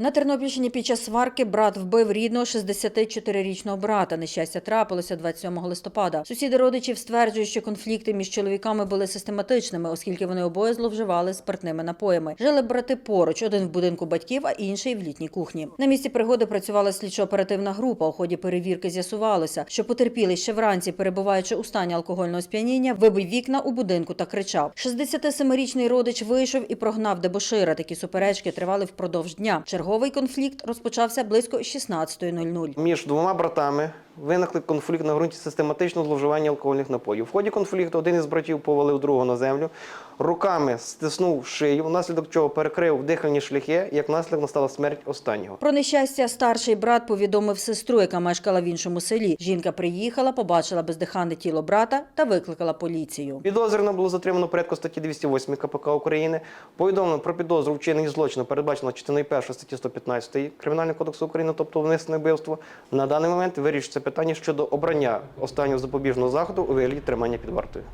На Тернопільщині під час сварки брат вбив рідного 64-річного брата. Нещастя трапилося 27 листопада. Сусіди родичів стверджують, що конфлікти між чоловіками були систематичними, оскільки вони обоє зловживали спиртними напоями. Жили брати поруч, один в будинку батьків, а інший в літній кухні. На місці пригоди працювала слідчо-оперативна група. У ході перевірки з'ясувалося, що потерпілий ще вранці, перебуваючи у стані алкогольного сп'яніння, вибив вікна у будинку та кричав. 67-річний родич вийшов і прогнав дебошира. Такі суперечки тривали впродовж дня. Черговий конфлікт розпочався близько 16.00. Між двома братами виникли конфлікт на ґрунті систематичного зловживання алкогольних напоїв. В ході конфлікту один із братів повалив другого на землю, руками стиснув шию, внаслідок чого перекрив дихальні шляхи, як наслідок настала смерть останнього. Про нещастя старший брат повідомив сестру, яка мешкала в іншому селі. Жінка приїхала, побачила бездиханне тіло брата та викликала поліцію. Підозрювано було затримано порядку статті 208 КПК України. Повідомлено про підозру вчинення злочину, передбачено частиною 1 статті 115 Кримінального кодексу України, тобто внесене вбивство. На даний момент вирішується питання щодо обрання останнього запобіжного заходу у вигляді тримання під вартою.